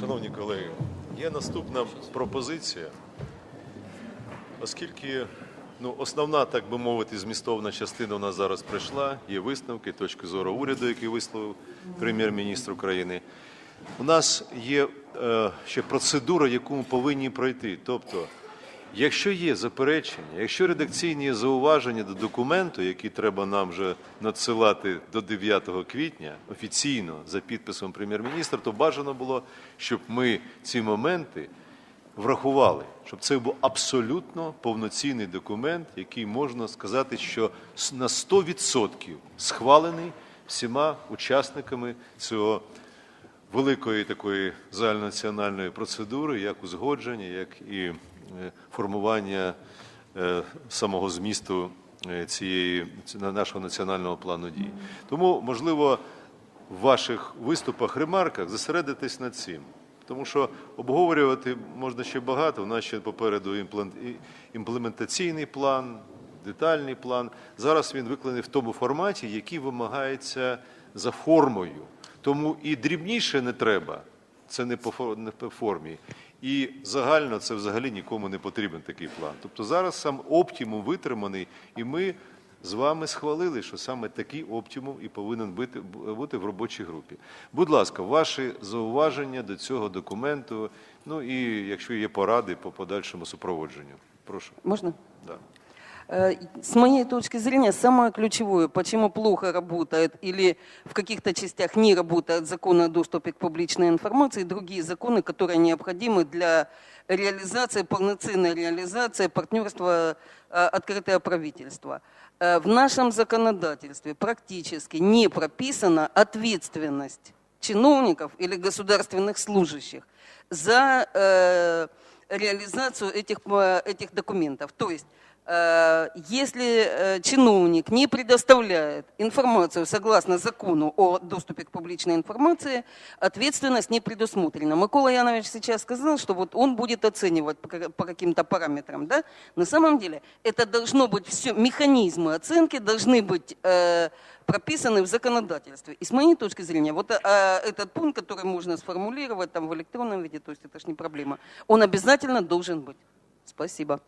Шановні колеги, є наступна пропозиція, оскільки ну, основна, так би мовити, змістовна частина у нас зараз прийшла, є висновки, точки зору уряду, який висловив прем'єр-міністр України. У нас є е, ще процедура, яку ми повинні пройти. Тобто, якщо є заперечення, якщо редакційні зауваження до документу, які треба нам вже надсилати до 9 квітня офіційно за підписом прем'єр-міністра, то бажано було, щоб ми ці моменти врахували, щоб це був абсолютно повноцінний документ, який можна сказати, що на 100% схвалений всіма учасниками цього великої такої загальнонаціональної процедури, як узгодження, як і формування е, самого змісту е, цієї нашого національного плану дій. Тому, можливо, в ваших виступах, ремарках зосередитись над цим. Тому що обговорювати можна ще багато. У нас ще попереду імплементаційний план, детальний план. Зараз він викладений в тому форматі, який вимагається за формою. Тому і дрібніше не треба, це не по формі. І загально це взагалі нікому не потрібен такий план. Тобто зараз сам оптимум витриманий, і ми з вами схвалили, що саме такий оптимум і повинен бути, бути в робочій групі. Будь ласка, ваші зауваження до цього документу, ну і якщо є поради по подальшому супроводженню. Прошу. Можно? Да. Э, С моей точки зрения, самое ключевое, почему плохо работает или в каких-то частях не работает закон о доступе к публичной информации и другие законы, которые необходимы для реализации, полноценной реализации партнерства э, «Открытое правительство». Э, В нашем законодательстве практически не прописана ответственность чиновников или государственных служащих за реализацию этих, э, этих документов. То есть, э, если э, чиновник не предоставляет информацию согласно закону о доступе к публичной информации, ответственность не предусмотрена. Микола Янович сейчас сказал, что вот он будет оценивать по ка- по каким-то параметрам. Да? На самом деле это должно быть все, механизмы оценки должны быть прописаны в законодательстве. И с моей точки зрения, вот э, этот пункт, который можно сформулировать там в электронном виде, то есть это же не проблема, он обязательно должен быть. Спасибо.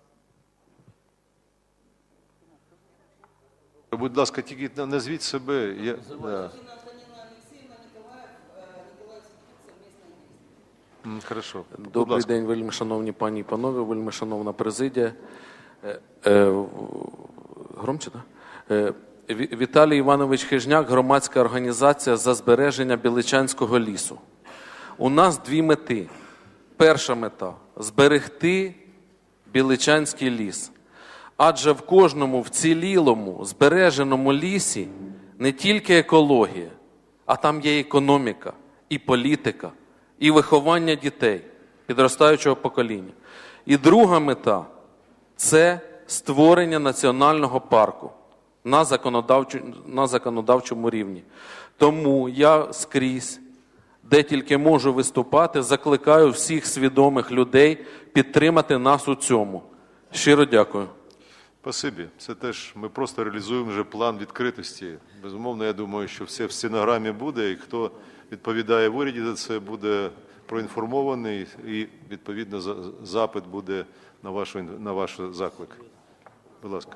Будь ласка, тільки на- назвіть себе. Я, да. М, Хорошо. Будь Добрий ласка. день, вельми шановні пані і панове, вельми шановна президія. Е, е, Громче, так? Ві- Віталій Іванович Хижняк, громадська організація за збереження Біличанського лісу. У нас дві мети. Перша мета зберегти Біличанський ліс. Адже в кожному вцілілому, збереженому лісі не тільки екологія, а там є економіка, і політика, і виховання дітей, підростаючого покоління. І друга мета це створення національного парку на, на законодавчому рівні. Тому я скрізь, де тільки можу виступати, закликаю всіх свідомих людей підтримати нас у цьому. Щиро дякую. Спасибі. Це теж ми просто реалізуємо вже план відкритості. Безумовно, я думаю, що все в стенограмі буде, і хто відповідає в уряді за це, буде проінформований, і відповідно за- запит буде на вашу на ваш заклик. Будь ласка.